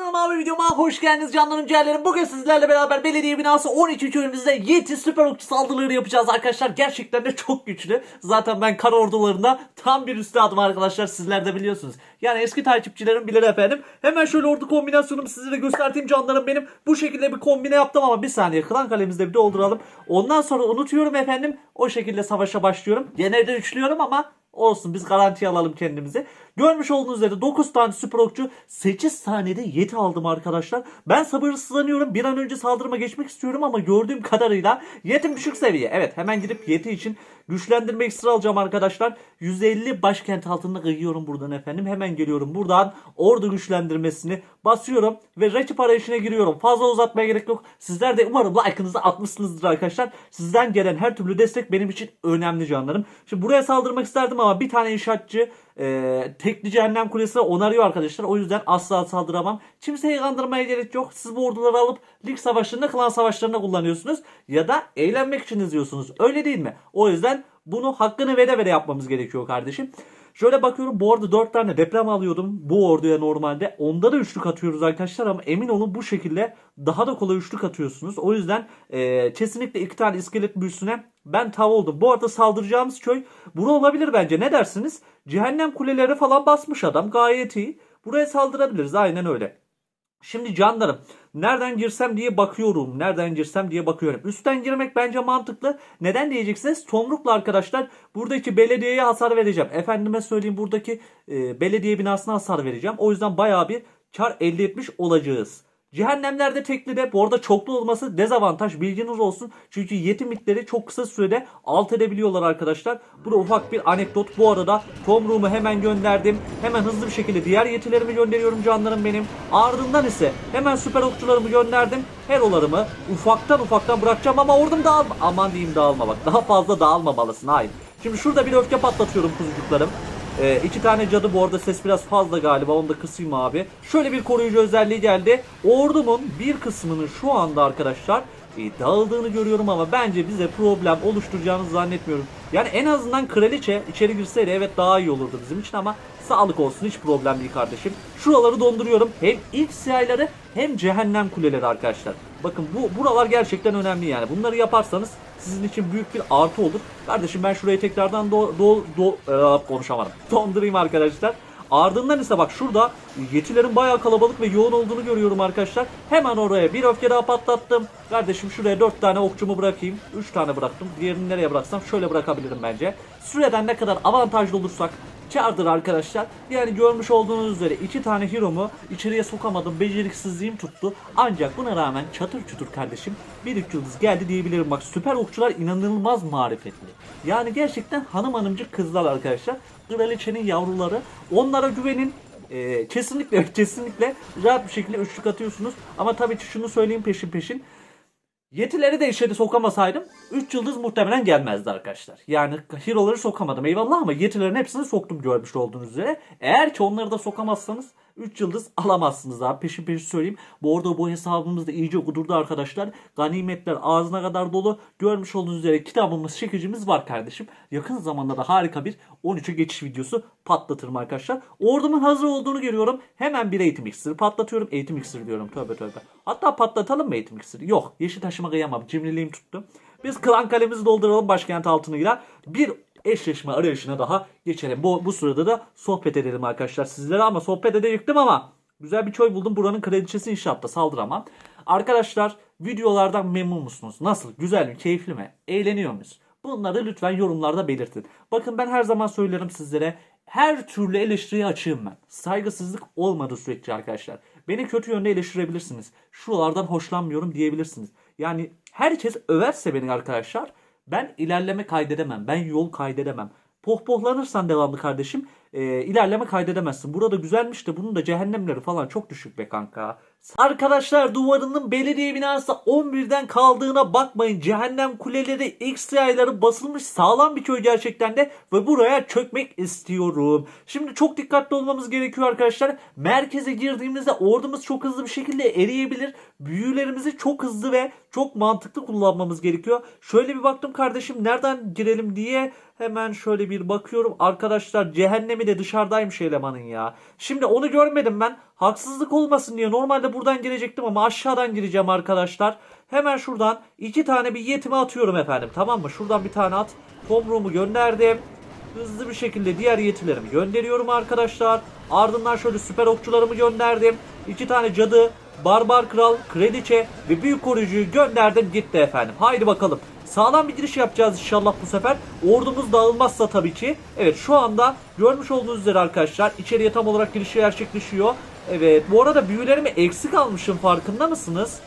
Kanalıma ve videoma hoş geldiniz canlarım ciğerlerim. Bugün sizlerle beraber belediye binası 12. köyümüzde Yeti süper okçu saldırıları yapacağız arkadaşlar. Gerçekten de çok güçlü. Zaten ben kara ordularında tam bir üstadım arkadaşlar. Sizler de biliyorsunuz. Yani eski takipçilerim bilir efendim. Hemen şöyle ordu kombinasyonumu size de göstereyim canlarım benim. Bu şekilde bir kombine yaptım ama bir saniye klan kalemizde bir dolduralım. Ondan sonra unutuyorum efendim. O şekilde savaşa başlıyorum. Genelde üçlüyorum ama Olsun biz garantiye alalım kendimizi. Görmüş olduğunuz üzere 9 tane süper okçu 8 saniyede yeti aldım arkadaşlar. Ben sabırsızlanıyorum. Bir an önce saldırıma geçmek istiyorum ama gördüğüm kadarıyla yetim düşük seviye. Evet hemen gidip yeti için güçlendirme ekstra alacağım arkadaşlar. 150 başkent altında kıyıyorum buradan efendim. Hemen geliyorum buradan ordu güçlendirmesini basıyorum ve rakip arayışına giriyorum. Fazla uzatmaya gerek yok. Sizler de umarım like'ınızı atmışsınızdır arkadaşlar. Sizden gelen her türlü destek benim için önemli canlarım. Şimdi buraya saldırmak isterdim ama bir tane inşaatçı e, tekli cehennem kulesine onarıyor arkadaşlar. O yüzden asla saldıramam. Kimseyi kandırmaya gerek yok. Siz bu orduları alıp lig savaşlarında, klan savaşlarında kullanıyorsunuz. Ya da eğlenmek için izliyorsunuz. Öyle değil mi? O yüzden bunu hakkını vere vere yapmamız gerekiyor kardeşim. Şöyle bakıyorum bu arada 4 tane deprem alıyordum bu orduya normalde. Onda da üçlük atıyoruz arkadaşlar ama emin olun bu şekilde daha da kolay üçlük atıyorsunuz. O yüzden e, kesinlikle iki tane iskelet büyüsüne ben tav oldum. Bu arada saldıracağımız köy bura olabilir bence ne dersiniz? Cehennem kuleleri falan basmış adam gayet iyi. Buraya saldırabiliriz aynen öyle. Şimdi canlarım nereden girsem diye bakıyorum. Nereden girsem diye bakıyorum. Üstten girmek bence mantıklı. Neden diyeceksiniz? Tomrukla arkadaşlar buradaki belediyeye hasar vereceğim. Efendime söyleyeyim buradaki e, belediye binasına hasar vereceğim. O yüzden bayağı bir kar elde etmiş olacağız. Cehennemlerde tekli de bu arada çoklu olması dezavantaj bilginiz olsun. Çünkü yetim mitleri çok kısa sürede alt edebiliyorlar arkadaşlar. Bu da ufak bir anekdot. Bu arada Tomruğumu hemen gönderdim. Hemen hızlı bir şekilde diğer yetilerimi gönderiyorum canlarım benim. Ardından ise hemen süper okçularımı gönderdim. Herolarımı ufaktan ufaktan bırakacağım ama ordum dağılma. Aman diyeyim dağılma bak. Daha fazla dağılmamalısın. Hayır. Şimdi şurada bir öfke patlatıyorum kuzucuklarım. Ee, iki tane cadı bu arada ses biraz fazla galiba onu da kısayım abi. Şöyle bir koruyucu özelliği geldi. Ordumun bir kısmının şu anda arkadaşlar e, dağıldığını görüyorum ama bence bize problem oluşturacağını zannetmiyorum. Yani en azından kraliçe içeri girseydi evet daha iyi olurdu bizim için ama sağlık olsun hiç problem değil kardeşim. Şuraları donduruyorum. Hem ilk siyahları hem cehennem kuleleri arkadaşlar. Bakın bu buralar gerçekten önemli yani. Bunları yaparsanız sizin için büyük bir artı olur. Kardeşim ben şurayı tekrardan do, do, do e, konuşamadım. Dondurayım arkadaşlar. Ardından ise bak şurada yetilerin bayağı kalabalık ve yoğun olduğunu görüyorum arkadaşlar. Hemen oraya bir öfke daha patlattım. Kardeşim şuraya 4 tane okçumu bırakayım. 3 tane bıraktım. Diğerini nereye bıraksam şöyle bırakabilirim bence. Süreden ne kadar avantajlı olursak kardır arkadaşlar. Yani görmüş olduğunuz üzere iki tane hero'mu içeriye sokamadım. Beceriksizliğim tuttu. Ancak buna rağmen çatır çutur kardeşim bir üç yıldız geldi diyebilirim. Bak süper okçular inanılmaz marifetli. Yani gerçekten hanım hanımcık kızlar arkadaşlar. Kraliçenin yavruları. Onlara güvenin. Ee, kesinlikle kesinlikle rahat bir şekilde üçlük atıyorsunuz. Ama tabii ki şunu söyleyeyim peşin peşin. Yetileri de içeri sokamasaydım 3 yıldız muhtemelen gelmezdi arkadaşlar. Yani hero'ları sokamadım eyvallah ama yetilerin hepsini soktum görmüş olduğunuz üzere. Eğer ki onları da sokamazsanız 3 yıldız alamazsınız abi. Peşin peşin söyleyeyim. Bu arada bu hesabımız da iyice kudurdu arkadaşlar. Ganimetler ağzına kadar dolu. Görmüş olduğunuz üzere kitabımız, çekicimiz var kardeşim. Yakın zamanda da harika bir 13'e geçiş videosu patlatırım arkadaşlar. Ordumun hazır olduğunu görüyorum. Hemen bir eğitim iksiri patlatıyorum. Eğitim iksiri diyorum. Tövbe tövbe. Hatta patlatalım mı eğitim iksiri? Yok. Yeşil taşıma kıyamam. Cimriliğim tuttu. Biz klan kalemizi dolduralım başkent altınıyla. Bir eşleşme arayışına daha geçelim. Bu, bu sırada da sohbet edelim arkadaşlar sizlere ama sohbet edecektim ama güzel bir köy buldum. Buranın kraliçesi inşaatta saldıramam. Arkadaşlar videolardan memnun musunuz? Nasıl? Güzel mi? Keyifli mi? Eğleniyor muyuz? Bunları lütfen yorumlarda belirtin. Bakın ben her zaman söylerim sizlere. Her türlü eleştiriye açığım ben. Saygısızlık olmadığı sürece arkadaşlar. Beni kötü yönde eleştirebilirsiniz. Şuralardan hoşlanmıyorum diyebilirsiniz. Yani herkes överse beni arkadaşlar ben ilerleme kaydedemem. Ben yol kaydedemem. Pohpohlanırsan devamlı kardeşim e, ilerleme kaydedemezsin. Burada güzelmiş de bunun da cehennemleri falan çok düşük be kanka. Arkadaşlar duvarının belediye binası 11'den kaldığına bakmayın. Cehennem kuleleri X yayları basılmış sağlam bir köy gerçekten de ve buraya çökmek istiyorum. Şimdi çok dikkatli olmamız gerekiyor arkadaşlar. Merkeze girdiğimizde ordumuz çok hızlı bir şekilde eriyebilir. Büyülerimizi çok hızlı ve çok mantıklı kullanmamız gerekiyor. Şöyle bir baktım kardeşim nereden girelim diye hemen şöyle bir bakıyorum. Arkadaşlar cehennemin mi de dışarıdaymış elemanın ya. Şimdi onu görmedim ben. Haksızlık olmasın diye normalde buradan girecektim ama aşağıdan gireceğim arkadaşlar. Hemen şuradan iki tane bir yetime atıyorum efendim. Tamam mı? Şuradan bir tane at. Tomruğumu gönderdim. Hızlı bir şekilde diğer yetilerimi gönderiyorum arkadaşlar. Ardından şöyle süper okçularımı gönderdim. İki tane cadı, barbar kral, kraliçe ve büyük koruyucuyu gönderdim gitti efendim. Haydi bakalım. Sağlam bir giriş yapacağız inşallah bu sefer. Ordumuz dağılmazsa tabii ki. Evet şu anda görmüş olduğunuz üzere arkadaşlar içeriye tam olarak giriş gerçekleşiyor. Evet bu arada büyülerimi eksik almışım farkında mısınız?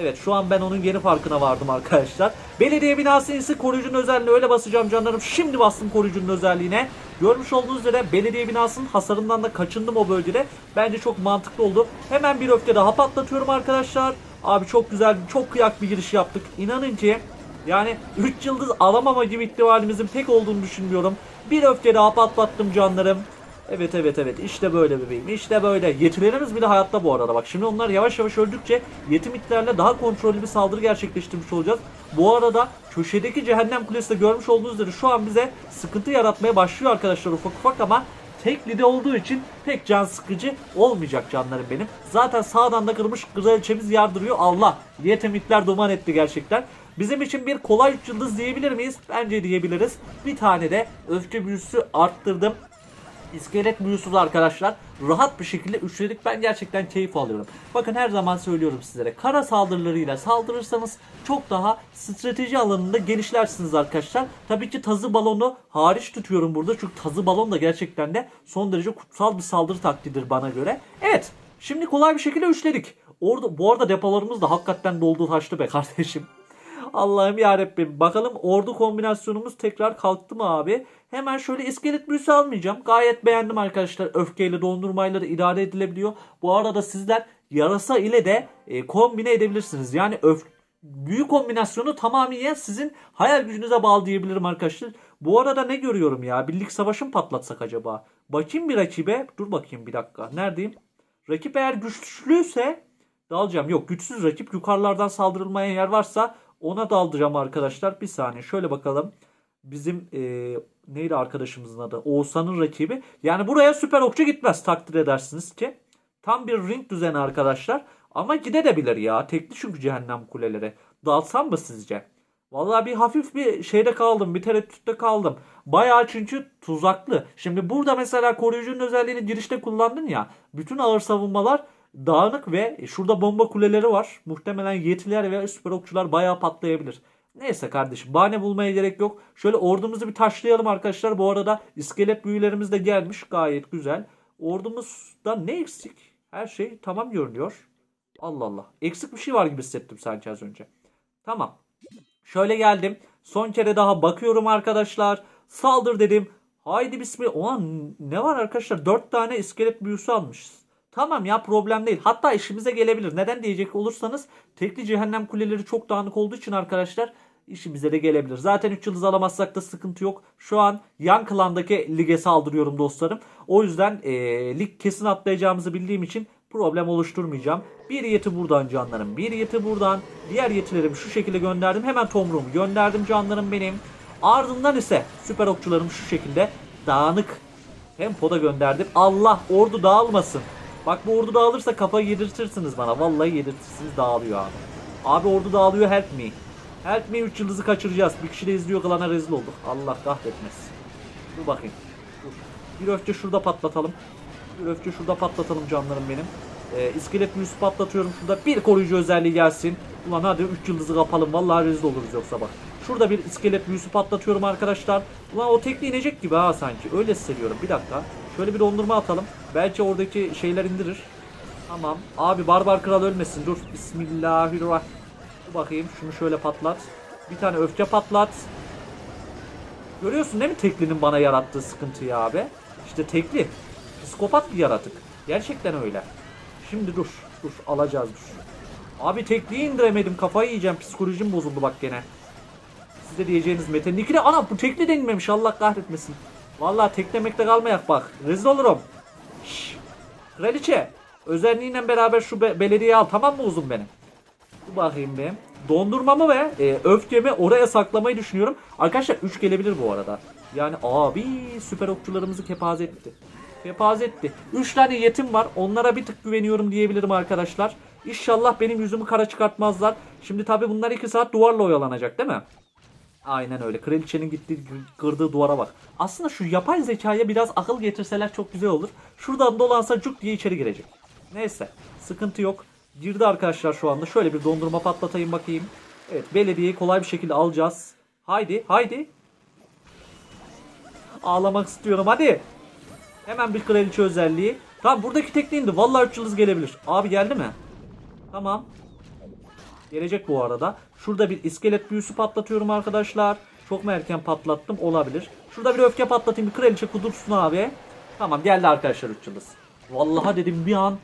Evet şu an ben onun yeni farkına vardım arkadaşlar. Belediye binası ise koruyucunun özelliğine öyle basacağım canlarım. Şimdi bastım koruyucunun özelliğine. Görmüş olduğunuz üzere belediye binasının hasarından da kaçındım o bölgede. Bence çok mantıklı oldu. Hemen bir öfke daha patlatıyorum arkadaşlar. Abi çok güzel, çok kıyak bir giriş yaptık. İnanın ki yani 3 yıldız alamama gibi ihtimalimizin pek olduğunu düşünmüyorum. Bir öfke daha patlattım canlarım. Evet evet evet işte böyle bebeğim işte böyle. Yetilerimiz bile hayatta bu arada bak şimdi onlar yavaş yavaş öldükçe yetim itlerle daha kontrollü bir saldırı gerçekleştirmiş olacağız. Bu arada köşedeki cehennem kulesi de görmüş olduğunuz üzere şu an bize sıkıntı yaratmaya başlıyor arkadaşlar ufak ufak ama tekli de olduğu için pek can sıkıcı olmayacak canlarım benim. Zaten sağdan da kırmış kraliçemiz yardırıyor. Allah yetemitler duman etti gerçekten. Bizim için bir kolay 3 yıldız diyebilir miyiz? Bence diyebiliriz. Bir tane de öfke büyüsü arttırdım. İskelet büyüsüz arkadaşlar rahat bir şekilde üçledik. Ben gerçekten keyif alıyorum. Bakın her zaman söylüyorum sizlere. Kara saldırılarıyla saldırırsanız çok daha strateji alanında genişlersiniz arkadaşlar. Tabii ki tazı balonu hariç tutuyorum burada. Çünkü tazı balon da gerçekten de son derece kutsal bir saldırı taktiğidir bana göre. Evet. Şimdi kolay bir şekilde üçledik. Orada, bu arada depolarımız da hakikaten doldu taştı be kardeşim. Allah'ım yarabbim. Bakalım ordu kombinasyonumuz tekrar kalktı mı abi? Hemen şöyle iskelet büyüsü almayacağım. Gayet beğendim arkadaşlar. Öfkeyle dondurmayla da idare edilebiliyor. Bu arada sizler yarasa ile de e, kombine edebilirsiniz. Yani öf büyü kombinasyonu tamamen sizin hayal gücünüze bağlı diyebilirim arkadaşlar. Bu arada ne görüyorum ya? Birlik savaşı mı patlatsak acaba? Bakayım bir rakibe. Dur bakayım bir dakika. Neredeyim? Rakip eğer güçlüyse dalacağım. Yok güçsüz rakip yukarılardan saldırılmaya yer varsa ona daldıracağım arkadaşlar. Bir saniye şöyle bakalım. Bizim e, neydi arkadaşımızın adı? Oğuzhan'ın rakibi. Yani buraya süper okçu gitmez takdir edersiniz ki. Tam bir ring düzeni arkadaşlar. Ama gidebilir ya. Tekli çünkü cehennem kuleleri. Dalsam mı sizce? Vallahi bir hafif bir şeyde kaldım. Bir tereddütte kaldım. Bayağı çünkü tuzaklı. Şimdi burada mesela koruyucunun özelliğini girişte kullandın ya. Bütün ağır savunmalar dağınık ve şurada bomba kuleleri var. Muhtemelen yetiler ve süper okçular bayağı patlayabilir. Neyse kardeşim bahane bulmaya gerek yok. Şöyle ordumuzu bir taşlayalım arkadaşlar. Bu arada iskelet büyülerimiz de gelmiş. Gayet güzel. Ordumuzda ne eksik? Her şey tamam görünüyor. Allah Allah. Eksik bir şey var gibi hissettim sanki az önce. Tamam. Şöyle geldim. Son kere daha bakıyorum arkadaşlar. Saldır dedim. Haydi bismillah. Ulan ne var arkadaşlar? 4 tane iskelet büyüsü almışız. Tamam ya problem değil. Hatta işimize gelebilir. Neden diyecek olursanız tekli cehennem kuleleri çok dağınık olduğu için arkadaşlar işimize de gelebilir. Zaten 3 yıldız alamazsak da sıkıntı yok. Şu an yan klandaki lige saldırıyorum dostlarım. O yüzden e, lig kesin atlayacağımızı bildiğim için problem oluşturmayacağım. Bir yeti buradan canlarım. Bir yeti buradan. Diğer yetilerimi şu şekilde gönderdim. Hemen tomruğumu gönderdim canlarım benim. Ardından ise süper okçularımı şu şekilde dağınık tempoda gönderdim. Allah ordu dağılmasın. Bak bu ordu dağılırsa kafayı yedirtirsiniz bana. Vallahi yedirtirsiniz dağılıyor abi. Abi ordu dağılıyor help me. Help me 3 yıldızı kaçıracağız. Bir kişi de izliyor kalana rezil olduk. Allah kahretmesin. Dur bakayım. Dur. Bir öfke şurada patlatalım. Bir öfke şurada patlatalım canlarım benim. Ee, iskelet büyüsü patlatıyorum şurada. Bir koruyucu özelliği gelsin. Ulan hadi 3 yıldızı kapalım. Vallahi rezil oluruz yoksa bak. Şurada bir iskelet büyüsü patlatıyorum arkadaşlar. Ulan o tekli inecek gibi ha sanki. Öyle hissediyorum. Bir dakika. Şöyle bir dondurma atalım. Belki oradaki şeyler indirir. Tamam. Abi barbar kral ölmesin. Dur. Bismillahirrahmanirrahim. Dur bakayım. Şunu şöyle patlat. Bir tane öfke patlat. Görüyorsun değil mi teklinin bana yarattığı sıkıntıyı abi? İşte tekli. Psikopat bir yaratık. Gerçekten öyle. Şimdi dur. Dur. Alacağız dur. Abi tekliyi indiremedim. Kafayı yiyeceğim. Psikolojim bozuldu bak gene. Siz de diyeceğiniz Mete'nin ikili. Ana bu tekli de inmemiş. Allah kahretmesin. Vallahi teklemekte kalmayak bak. Rezil olurum. Şşş. Kraliçe. Özelliğiyle beraber şu be- belediyeyi al tamam mı uzun benim? Dur bakayım bir. Dondurmamı ve e, öfkemi oraya saklamayı düşünüyorum. Arkadaşlar 3 gelebilir bu arada. Yani abi süper okçularımızı kepaze etti. Kepaze etti. 3 tane yetim var. Onlara bir tık güveniyorum diyebilirim arkadaşlar. İnşallah benim yüzümü kara çıkartmazlar. Şimdi tabi bunlar 2 saat duvarla oyalanacak değil mi? Aynen öyle. Kraliçenin gittiği kırdığı duvara bak. Aslında şu yapay zekaya biraz akıl getirseler çok güzel olur. Şuradan dolansa cuk diye içeri girecek. Neyse. Sıkıntı yok. Girdi arkadaşlar şu anda. Şöyle bir dondurma patlatayım bakayım. Evet belediyeyi kolay bir şekilde alacağız. Haydi haydi. Ağlamak istiyorum hadi. Hemen bir kraliçe özelliği. Tamam buradaki tekniğimdi. Vallahi 3 yıldız gelebilir. Abi geldi mi? Tamam. Gelecek bu arada. Şurada bir iskelet büyüsü patlatıyorum arkadaşlar. Çok mu erken patlattım? Olabilir. Şurada bir öfke patlatayım. Bir kraliçe kudursun abi. Tamam geldi arkadaşlar 3 yıldız. Vallahi dedim bir an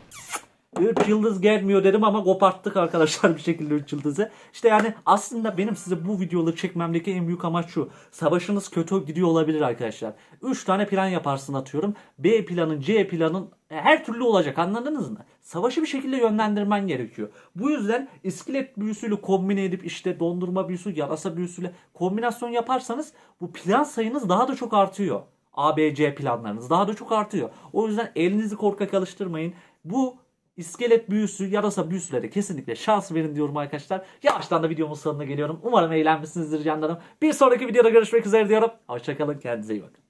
3 yıldız gelmiyor dedim ama koparttık arkadaşlar bir şekilde 3 yıldızı. İşte yani aslında benim size bu videoları çekmemdeki en büyük amaç şu. Savaşınız kötü gidiyor olabilir arkadaşlar. 3 tane plan yaparsın atıyorum. B planın C planın her türlü olacak anladınız mı? Savaşı bir şekilde yönlendirmen gerekiyor. Bu yüzden iskelet büyüsüyle kombine edip işte dondurma büyüsü, yarasa büyüsüyle kombinasyon yaparsanız bu plan sayınız daha da çok artıyor. A, B, C planlarınız daha da çok artıyor. O yüzden elinizi korkak alıştırmayın. Bu iskelet büyüsü, yarasa büyüsülere kesinlikle şans verin diyorum arkadaşlar. Yavaştan da videomun sonuna geliyorum. Umarım eğlenmişsinizdir canlarım. Bir sonraki videoda görüşmek üzere diyorum. Hoşçakalın, kendinize iyi bakın.